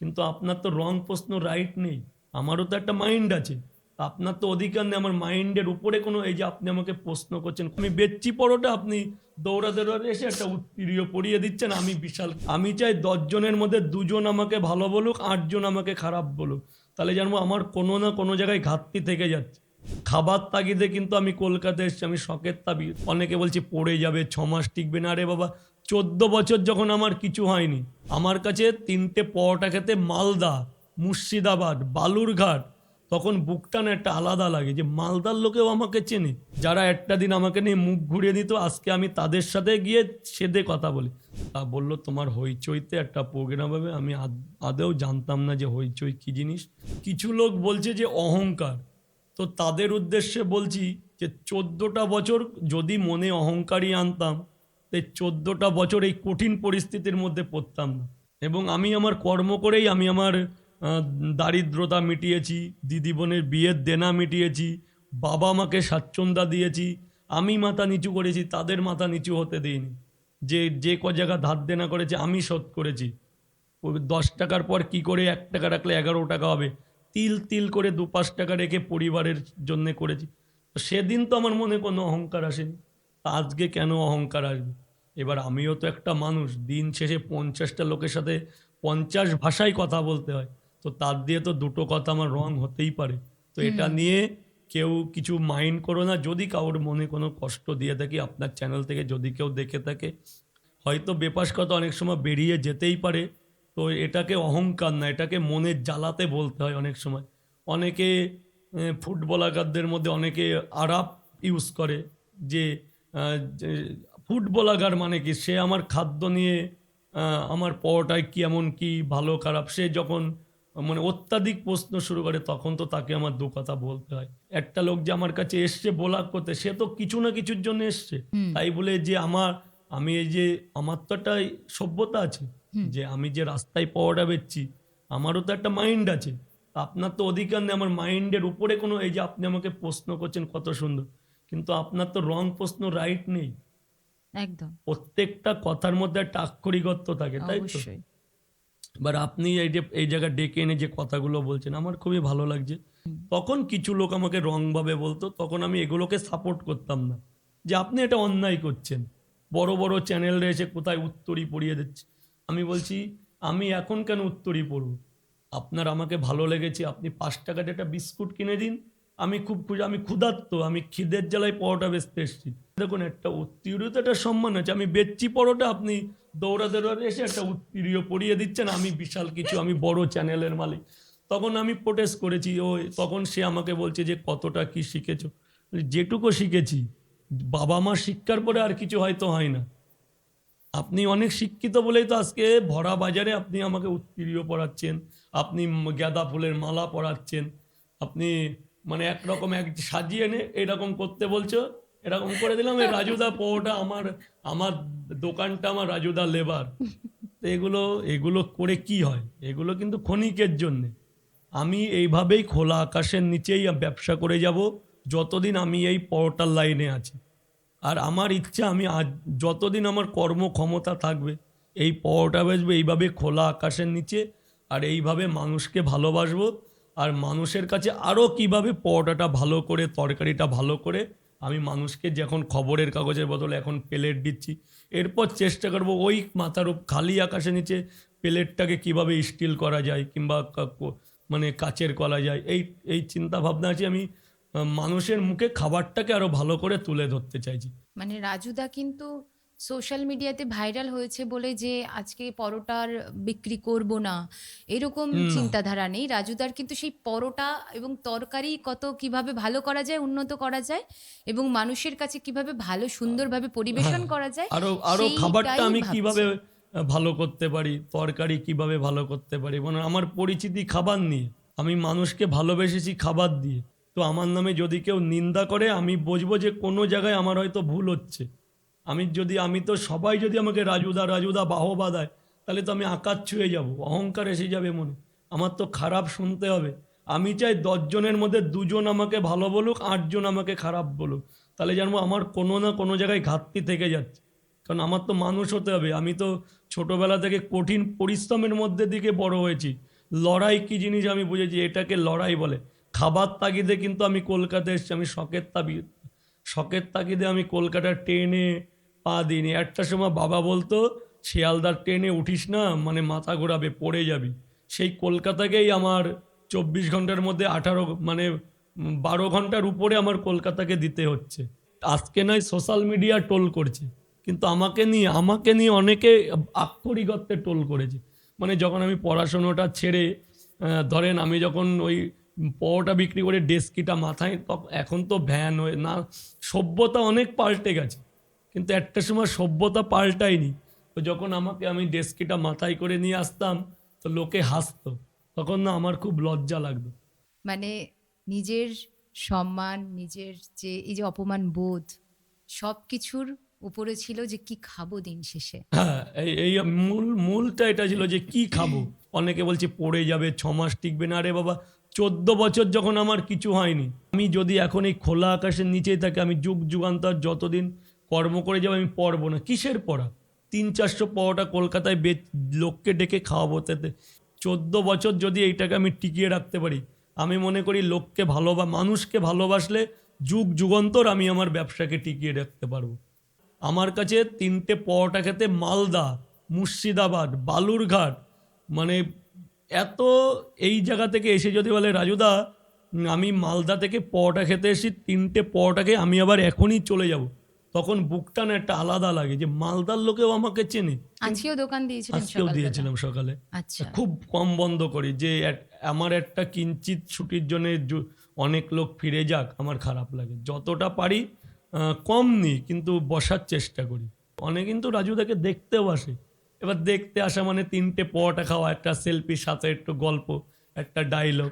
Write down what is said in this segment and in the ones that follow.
কিন্তু আপনার তো রং প্রশ্ন রাইট নেই। আমারও তো একটা মাইন্ড আছে। আপনার তো অধিকার নেই। আমার মাইন্ডের উপরে কোনো এই যে আপনি আমাকে প্রশ্ন করছেন, আমি বেচছি পরোটা, আপনি দৌড়া দৌড়াতে এসে একটা উত্তীর্য পড়িয়ে দিচ্ছেন, আমি বিশাল। আমি চাই দশজনের মধ্যে দুজন আমাকে ভালো বলুক আটজন আমাকে খারাপ বলুক। তাহলে জানব আমার কোনো না কোনো জায়গায় ঘাটতি থেকে যাচ্ছে। খাবার তাগিদে কিন্তু আমি কলকাতায় এসেছি, আমি শখের তাবি অনেকে বলছে পড়ে যাবে ছ মাস টিকবে না। আরে বাবা চোদ্দ বছর যখন আমার কিছু হয়নি, আমার কাছে তিনটে পরোটা খেতে মালদা, মুর্শিদাবাদ, বালুরঘাট, তখন বুকটা না একটা আলাদা লাগে যে মালদার লোকেও আমাকে চেনে, যারা একটা দিন আমাকে নিয়ে মুখ ঘুরিয়ে দিত, আজকে আমি তাদের সাথে গিয়ে সেদে কথা বলি। তা বলল, তোমার হইচইতে একটা প্রোগ্রাম হবে, আমি আদ- আদেও জানতাম না যে হইচই কী জিনিস। কিছু লোক বলছে যে অহংকার। তো তাদের উদ্দেশ্যে বলছি যে চোদ্দোটা বছর যদি মনে অহংকারই আনতাম তাই চোদ্দোটা বছর এই কঠিন পরিস্থিতির মধ্যে পড়তাম না। এবং আমি আমার কর্ম করেই আমি আমার দারিদ্রতা মিটিয়েছি, দিদি বোনের বিয়ের দেনা মিটিয়েছি, বাবা মাকে স্বাচ্ছন্দ্য দিয়েছি, আমি মাথা নিচু করেছি, তাদের মাথা নিচু হতে দিইনি। যে যে ক জায়গা ধার দেনা করেছে, আমি শোধ করেছি। দশ টাকার পর কি করে এক টাকা রাখলে এগারো টাকা হবে? তিল তিল করে দু পাঁচ টাকা রেখে পরিবারের জন্যে করেছি। সেদিন তো আমার মনে কোনো অহংকার আসেনি। আজকে কেন অহংকার আসবে? এবার আমিও তো একটা মানুষ দিন শেষে পঞ্চাশটা লোকের সাথে পঞ্চাশ ভাষায় কথা বলতে হয়। তো তার দিয়ে তো দুটো কথা আমার রং হতেই পারে। তো এটা নিয়ে কেউ কিছু মাইন্ড করো না যদি কারোর মনে কোনো কষ্ট দিয়ে থাকি আপনার চ্যানেল থেকে যদি কেউ দেখে থাকে হয়তো বেপাস কথা অনেক সময় বেরিয়ে যেতেই পারে। তো এটাকে অহংকার না এটাকে মনের জ্বালাতে বলতে হয় অনেক সময়। অনেকে আহ, ফুটবলারদের মধ্যে অনেকে আরাপ ইউজ করে যে আহ, যে ফুটবলাগার মানে কি? সে আমার খাদ্য নিয়ে আহ, আমার পরোটায় কেমন কি ভালো খারাপ? সে যখন মানে অত্যাধিক প্রশ্ন শুরু করে তখন তো তাকে আমার দু কথা বলতে হয়। একটা লোক যে আমার কাছে এসছে বলা করতে সে তো কিছু না কিছুর জন্য এসছে। তাই বলে যে আমার আমি এই যে আমার তো একটা সভ্যতা আছে যে আমি যে রাস্তায় পাওয়াটা বেচছি আমারও তো একটা মাইন্ড আছে। আপনার তো অধিকার নেই আমার মাইন্ডের উপরে কোনো এই যে আপনি আমাকে প্রশ্ন করছেন কত সুন্দর। কিন্তু আপনার তো রং প্রশ্ন রাইট নেই। একদম। প্রত্যেকটা কথার মধ্যে একটা আক্ষরিকত্ব থাকে তাই তো? এবার আপনি এই যে এই জায়গা ডেকে এনে যে কথাগুলো বলছেন আমার খুবই ভালো লাগছে। তখন কিছু লোক আমাকে রংভাবে বলতো তখন আমি এগুলোকে সাপোর্ট করতাম না। যে আপনি এটা অন্যায় করছেন। বড় বড় চ্যানেল রয়েছে কোথায় উত্তরই পড়িয়ে দিচ্ছে। আমি বলছি আমি এখন কেন উত্তরই পড়ব? আপনার আমাকে ভালো লেগেছে আপনি পাঁচ টাকার একটা বিস্কুট কিনে দিন আমি খুব খুশি, আমি ক্ষুধার্ত, আমি খিদের জ্বালায় পরোটা বেচতে এসেছি। দেখুন, একটা উত্তীর্ণ একটা সম্মান আছে আমি বেচছি পরোটা, আপনি দৌড়াতে দৌড়াতে এসে একটা উত্তীর্ণ পড়িয়ে দিচ্ছেন, আমি বিশাল কিছু, আমি বড় চ্যানেলের মালিক। তখন আমি প্রোটেস্ট করেছি, ও তখন সে আমাকে বলছে যে, কতটা কি শিখেছো? যেটুকু শিখেছি, বাবা মা শিক্ষার পরে আর কিছু হয়তো হয় না। আপনি অনেক শিক্ষিত বলেই তো আজকে ভরা বাজারে আপনি আমাকে উত্তীর্ণ পড়াচ্ছেন আপনি গাঁদা ফুলের মালা পড়াচ্ছেন আপনি মানে একরকম এক সাজিয়ে এনে এরকম করতে বলছো, এরকম করে দিলাম। এই রাজুদা পোটা আমার আমার দোকানটা আমার রাজুদা লেবার। তো এগুলো এগুলো করে কি হয়? এগুলো কিন্তু ক্ষণিকের জন্যে। আমি এইভাবেই খোলা আকাশের নিচেই ব্যবসা করে যাব, যতদিন আমি এই পরোটার লাইনে আছি। আর আমার ইচ্ছা, আমি আজ, যতদিন আমার কর্মক্ষমতা থাকবে, এই পরোটা বেচবো, এইভাবে খোলা আকাশের নিচে, আর এইভাবে মানুষকে ভালোবাসবো আর মানুষের কাছে আরও কীভাবে পরোটাটা ভালো করে, তরকারিটা ভালো করে, আমি মানুষকে যখন খবরের কাগজের বদলে এখন প্লেট দিচ্ছি, এরপর চেষ্টা করব ওই মাথার খালি আকাশের নিচে প্লেটটাকে কীভাবে স্টিল করা যায় কিংবা মানে কাচের করা যায়, এই এই চিন্তা ভাবনা আছে আমি মানুষের মুখে খাবারটাকে আরও ভালো করে তুলে ধরতে চাইছি। মানে রাজুদা কিন্তু সোশ্যাল মিডিয়াতে ভাইরাল হয়েছে বলে যে আজকে পরোটার বিক্রি করব না এরকম চিন্তাধারা নেই। রাজুদার কিন্তু সেই পরোটা এবং তরকারি কত কীভাবে ভালো করা যায় উন্নত করা যায় এবং মানুষের কাছে কীভাবে ভালো সুন্দরভাবে পরিবেশন করা যায় আরও আরও খাবারটা আমি কীভাবে ভালো করতে পারি তরকারি কীভাবে ভালো করতে পারি মানে আমার পরিচিতি খাবার নিয়ে আমি মানুষকে ভালোবেসেছি খাবার দিয়ে। তো আমার নামে যদি কেউ নিন্দা করে আমি বুঝব যে কোনো জায়গায় আমার হয়তো ভুল হচ্ছে। আমি যদি, আমি তো সবাই যদি আমাকে রাজুদা রাজুদা, বাহবা দেয়, তাহলে তো আমি আকাশ ছুঁয়ে যাব, অহংকার এসে যাবে মনে। আমার তো খারাপ শুনতে হবে। আমি চাই দশজনের মধ্যে দুজন আমাকে ভালো বলুক, আটজন আমাকে খারাপ বলুক। তাহলে জানব আমার কোনো না কোনো জায়গায় ঘাটতি থেকে যাচ্ছে। কারণ আমার তো মানুষ হতে হবে। আমি তো ছোটোবেলা থেকে কঠিন পরিশ্রমের মধ্যে দিকে বড় হয়েছি। লড়াই কি জিনিস আমি বুঝেছি? এটাকে লড়াই বলে। খাবার তাগিদে কিন্তু আমি কলকাতায় এসেছি। আমি শখের তাবি শখের তাগিদে আমি কলকাতার ট্রেনে পা দিইনি। একটা সময় বাবা বলতো, শিয়ালদার ট্রেনে উঠিস না মানে মাথা ঘোরাবে, পড়ে যাবি। সেই কলকাতাকেই আমার চব্বিশ ঘণ্টার মধ্যে আঠারো মানে বারো ঘণ্টার উপরে আমার কলকাতাকে দিতে হচ্ছে। আজকে নয়, সোশ্যাল মিডিয়া টোল করছে। কিন্তু আমাকে নিয়ে আমাকে নিয়ে অনেকে আক্ষরিকত্বে টোল করেছে। মানে যখন আমি পড়াশোনাটা ছেড়ে ধরেন আমি যখন ওই পরোটা বিক্রি করে ডেস্কিটা মাথায় তখন এখন তো ভ্যান হয়ে, না, সভ্যতা অনেক পাল্টে গেছে। কিন্তু একটা সময় সভ্যতা পাল্টায়নি। তো যখন আমাকে আমি ডেস্কিটা মাথায় করে নিয়ে আসতাম তো লোকে হাসতো। তখন না আমার খুব লজ্জা লাগতো। মানে নিজের সম্মান নিজের যে এই যে অপমান বোধ সব কিছুর উপরে ছিল যে কি খাব দিন শেষে। হ্যাঁ এই মূল মূলটা এটা ছিল যে কি খাব। অনেকে বলছে পড়ে যাবে ছ মাস টিকবে না। আরে বাবা চোদ্দ বছর যখন আমার কিছু হয়নি আমি যদি এখন এই খোলা আকাশের নিচেই থাকি আমি যুগ যুগান্তর যতদিন কর্ম করে যাব, আমি পড়ব না। কিসের পড়া? তিন চারশো পড়াটা কলকাতায় বে লোককে ডেকে খাওয়াবো তাতে। চোদ্দ বছর যদি এইটাকে আমি টিকিয়ে রাখতে পারি, আমি মনে করি লোককে ভালোবা, মানুষকে ভালোবাসলে যুগ, যুগান্তর আমি আমার ব্যবসাকে টিকিয়ে রাখতে পারব। আমার কাছে তিনটে পরোটা খেতে মালদা, মুর্শিদাবাদ, বালুরঘাট মানে এত এই জায়গা থেকে এসে যদি বলে, রাজুদা, আমি মালদা থেকে পরোটা খেতে এসেছি, তিনটে পরোটাকে আমি আবার এখনই চলে যাব। তখন বুকটা না একটা আলাদা লাগে যে মালদার লোকেও আমাকে চেনে। আজকেও দোকান দিয়েছিলেন আজকেও দিয়েছিলাম সকালে। আচ্ছা। খুব কম বন্ধ করি যে আমার একটা কিঞ্চিত ছুটির জন্য অনেক লোক ফিরে যাক আমার খারাপ লাগে। যতটা পারি কম নিই কিন্তু বসার চেষ্টা করি। অনেক কিন্তু রাজুদাকে দেখতেও আসে। এবার দেখতে আসা মানে তিনটে পরোটা খাওয়া একটা সেলফি সাথে একটু গল্প একটা ডায়লগ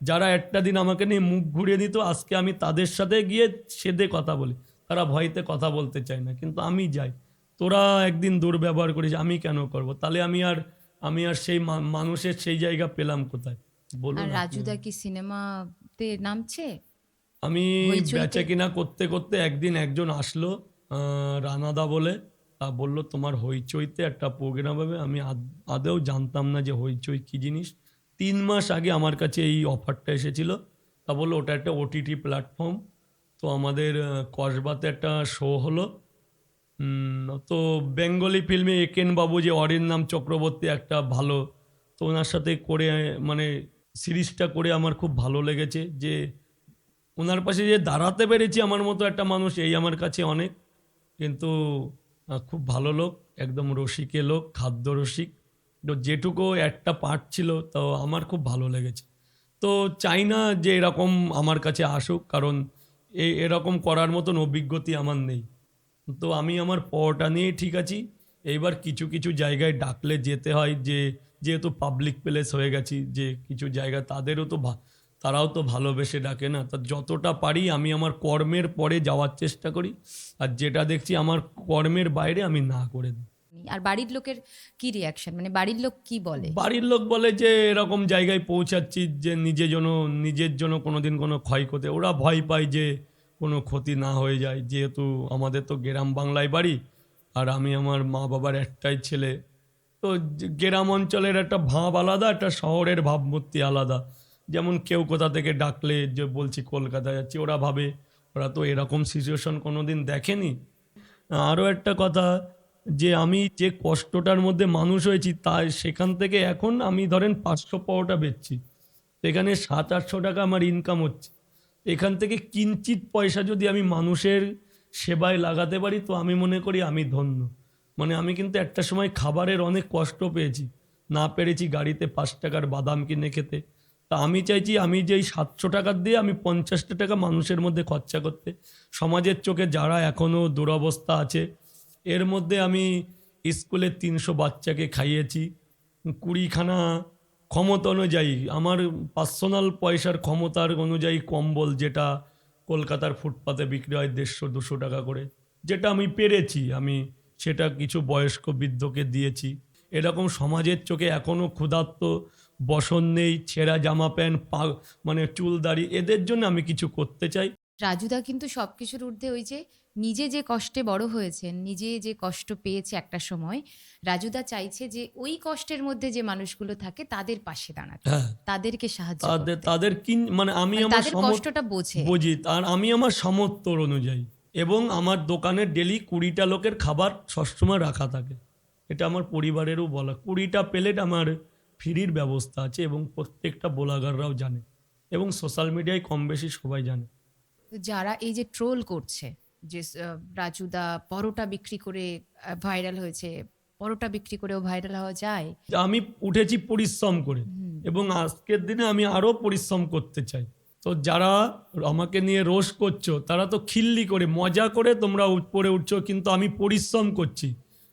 যারা একটা দিন আমাকে নিয়ে মুখ ঘুরিয়ে দিত আজকে আমি তাদের সাথে গিয়ে সেদে কথা বলি। তারা ভয়তে কথা বলতে চায় না কিন্তু আমি যাই। তোরা একদিন দুর্ব্যবহার করিস আমি কেন করব? তাহলে আমি আর আমি আর সেই মানুষের সেই জায়গা পেলাম কোথায়? বলুন। রাজুদা কি সিনেমাতে নামছে? আমি? বেচা কিনা করতে করতে একদিন একজন আসলো রানাদা বলে। তা বলল তোমার হইচইতে একটা প্রোগ্রাম হবে। আমি আদ- আদেও জানতাম না যে হইচই কি জিনিস। তিন মাস আগে আমার কাছে এই অফারটা এসেছিল। তা বলল ওটা একটা ওটিটি প্ল্যাটফর্ম তো আমাদের কসবাতে একটা শো হলো। তো বেঙ্গলি ফিল্মে একেন বাবু যে অরিন নাম চক্রবর্তী একটা ভালো, তো ওনার সাথে করে মানে সিরিজটা করে আমার খুব ভালো লেগেছে। যে ওনার পাশে যে দাঁড়াতে পেরেছি আমার মতো একটা মানুষ, এই আমার কাছে অনেক। কিন্তু খুব ভালো লোক, একদম রসিকে লোক, খাদ্য রসিক। যেটুকু একটা পার্ট ছিল, তো আমার খুব ভালো লেগেছে। তো চাই না যে এরকম আমার কাছে আসুক, কারণ এই এরকম করার মতন অভিজ্ঞতা আমার নেই। তো আমি আমার পড়াটা নিয়ে ঠিক আছি। এইবার কিছু কিছু জায়গায় ডাকলে যেতে হয় যে যেহেতু পাবলিক প্লেস হয়ে গেছি যে কিছু জায়গা তাদেরও তো ভা- তারাও তো ভালোবেসে ডাকে না। তা যতটা পারি আমি আমার কর্মের পরে যাওয়ার চেষ্টা করি। আর যেটা দেখছি আমার কর্মের বাইরে আমি না করে দিই। আর বাড়ির লোকের কি রিয়াকশন মানে বাড়ির লোক কি বলে? বাড়ির লোক বলে যে এরকম জায়গায় পৌঁছাচ্ছি যে নিজের জন্য নিজের জন্য কোনোদিন কোনো ক্ষয়ক্ষতি ওরা ভয় পায় যে কোনো ক্ষতি না হয়ে যায়। যেহেতু আমাদের তো গ্রাম বাংলায় বাড়ি, আর আমি আমার মা বাবার একটাই ছেলে। তো গ্রাম অঞ্চলের একটা ভাব আলাদা, একটা শহরের ভাবমূর্তি আলাদা। যেমন কেউ কোথা থেকে ডাকলে যে বলছি কলকাতা যাচ্ছি। ওরা ভাবে, ওরা তো এরকম সিচুয়েশন কোনো দিন দেখেনি। আরও একটা কথা, যে আমি যে কষ্টটার মধ্যে মানুষ হয়েছি তা সেখান থেকে এখন আমি ধরেন পাঁচশো পাওয়াটা বেচছি। এখানে সাত আটশো টাকা আমার ইনকাম হচ্ছে। এখান থেকে কিঞ্চিত পয়সা যদি আমি মানুষের সেবায় লাগাতে পারি, তো আমি মনে করি আমি ধন্য। মানে আমি কিন্তু একটা সময় খাবারের অনেক কষ্ট পেয়েছি। না পেরেছি গাড়িতে পাঁচ টাকার বাদাম কিনে খেতে। তা আমি চাইছি আমি যেই সাতশো টাকার দিয়ে আমি পঞ্চাশটা টাকা মানুষের মধ্যে খরচা করতে। সমাজের চোখে যারা এখনও দুরবস্থা আছে, এর মধ্যে আমি স্কুলে তিনশো বাচ্চাকে খাইয়েছি। কুড়িখানা ক্ষমতা অনুযায়ী, আমার পার্সোনাল পয়সার ক্ষমতার অনুযায়ী কম্বল যেটা কলকাতার ফুটপাতে বিক্রি হয় দেড়শো, দুশো টাকা করে, যেটা আমি পেরেছি, আমি সেটা কিছু বয়স্ক বৃদ্ধকে দিয়েছি। এরকম সমাজের চোখে এখনও ক্ষুধার্ত, বসন নেই, ছেঁড়া জামা প্যান্ট, পা মানে চুল দাড়ি, এদের জন্য আমি কিছু করতে চাই। রাজুদা কিন্তু সব কিছুর ঊর্ধ্বে ওই যে নিজে যে কষ্টে বড় হয়েছেন নিজে যে কষ্ট পেয়েছে একটা সময় রাজুদা চাইছে যে ওই কষ্টের মধ্যে যে মানুষগুলো থাকে তাদের পাশে দাঁড়াতে হ্যাঁ। তাদেরকে সাহায্য তাদের। তাদের কি মানে আমি মানে আমার তাদের কষ্টটা বোঝে। বুঝি। আর আমি আমার সামর্থ্য অনুযায়ী। এবং আমার দোকানে ডেলি কুড়িটা লোকের খাবার সবসময় রাখা থাকে। এটা আমার পরিবারেরও বলা। কুড়িটা প্লেট আমার ফ্রির ব্যবস্থা আছে এবং প্রত্যেকটা বোলাগাররাও জানে। এবং সোশ্যাল মিডিয়ায় কম বেশি সবাই জানে। যারা এই যে ট্রোল করছে যে রাজুদা পরোটা বিক্রি করে ভাইরাল হয়েছে পরোটা বিক্রি করেও ভাইরাল হওয়া যায়। আমি উঠেছি পরিশ্রম করে এবং আজকের দিনে আমি আরও পরিশ্রম করতে চাই। তো যারা আমাকে নিয়ে রোষ করছ তারা তো খিল্লি করে মজা করে তোমরা উপরে উঠছো কিন্তু আমি পরিশ্রম করছি।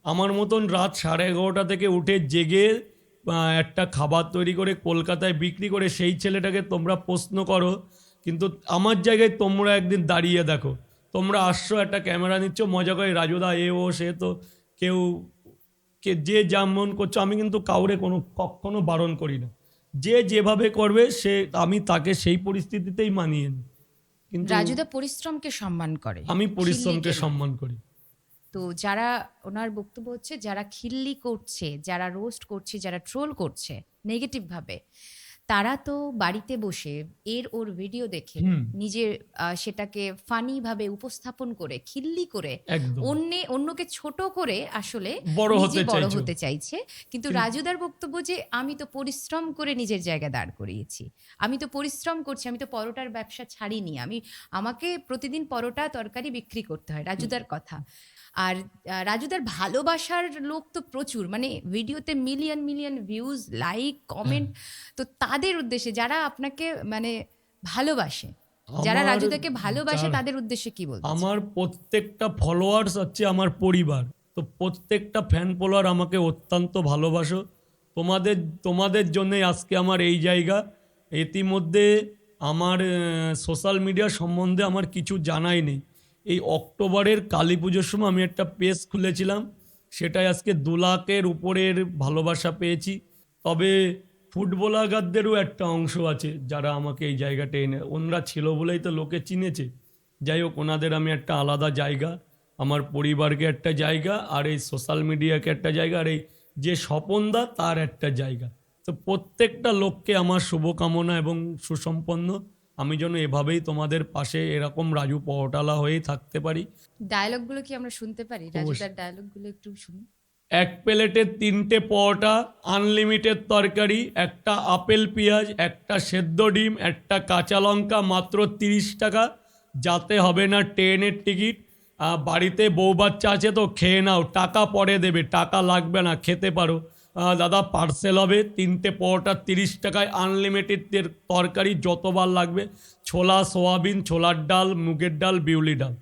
আমার মতন রাত সাড়ে এগারোটা থেকে উঠে জেগে একটা খাবার তৈরি করে কলকাতায় বিক্রি করে সেই ছেলেটাকে তোমরা প্রশ্ন করো কিন্তু আমার জায়গায় তোমরা একদিন দাঁড়িয়ে দেখো। তোমরা আসছো একটা ক্যামেরা নিচ্ছ মজা করে রাজুদা এ ও সে তো কেউ কে যে যেমন করছ আমি কিন্তু কাউরে কোনো কখনো বারণ করি না। যে যেভাবে করবে সে আমি তাকে সেই পরিস্থিতিতেই মানিয়ে নিই। কিন্তু রাজুদা পরিশ্রমকে সম্মান করে আমি পরিশ্রমকে সম্মান করি। তো যারা ওনার বক্তব্য হচ্ছে যারা খিল্লি করছে যারা রোস্ট করছে যারা ট্রোল করছে নেগেটিভ ভাবে তারা তো বাড়িতে বসে এর ওর ভিডিও দেখে নিজের সেটাকে ফানি ভাবে উপস্থাপন করে খিল্লি করে অন্য অন্যকে ছোট করে আসলে বড় নিজে হতে বড় হতে চাইছে। কিন্তু রাজুদার বক্তব্য যে আমি তো পরিশ্রম করে নিজের জায়গা দাঁড় করিয়েছি। আমি তো পরিশ্রম করছি আমি তো পরোটার ব্যবসা ছাড়িনি। আমি আমাকে প্রতিদিন পরোটা তরকারি বিক্রি করতে হয়। রাজুদার কথা। আর রাজুদার ভালোবাসার লোক তো প্রচুর। মানে ভিডিওতে million million views like comment তো তাদের উদ্দেশ্যে যারা আপনাকে মানে ভালোবাসে যারা রাজুদাকে ভালোবাসে তাদের উদ্দেশ্যে কি বলব আমার প্রত্যেকটা ফলোয়ার্স হচ্ছে আমার পরিবার। তো প্রত্যেকটা ফ্যান ফলোয়ার আমাকে অত্যন্ত ভালোবাসো। তোমাদের তোমাদের জন্যই আজকে আমার এই জায়গা। ইতিমধ্যে আমার সোশ্যাল মিডিয়া সম্বন্ধে আমার কিছু জানাই নেই। এই অক্টোবরের কালী পুজোর সময় আমি একটা পেজ খুলেছিলাম। সেটাই আজকে দু লাখের উপরের ভালোবাসা পেয়েছি। তবে ফুটবলারদেরও একটা অংশ আছে যারা আমাকে এই জায়গাটা এনে, ওনরা ছিল বলেই তো লোকে চিনেছে। যাই হোক, ওনাদের আমি একটা আলাদা জায়গা, আমার পরিবারকে একটা জায়গা, আর এই সোশ্যাল মিডিয়াকে একটা জায়গা, আর এই যে স্বপনদা, তার একটা জায়গা। তো প্রত্যেকটা লোককে আমার শুভকামনা এবং সুসম্পন্ন। আমি যেন এভাবেই তোমাদের পাশে এরকম রাজু পহটালা হয়েই থাকতে পারি। ডায়লগগুলো কি আমরা শুনতে পারি? রাজুদার ডায়লগগুলো একটু শুনি এক প্লেটে তিনটে পরোটা আনলিমিটেড তরকারি একটা আপেল পেঁয়াজ একটা সেদ্ধ ডিম একটা কাঁচা লঙ্কা মাত্র তিরিশ টাকা। যাতে হবে না ট্রেনের টিকিট। বাড়িতে বউ বাচ্চা আছে তো খেয়ে নাও টাকা পরে দেবে টাকা লাগবে না খেতে পারো। দাদা পার্সেল হবে। তিনটে পরোটা তিরিশ টাকায় আনলিমিটেড তরকারি যতবার লাগবে। ছোলা, সোয়াবিন, ছোলার ডাল, মুগের ডাল বিউলি ডাল।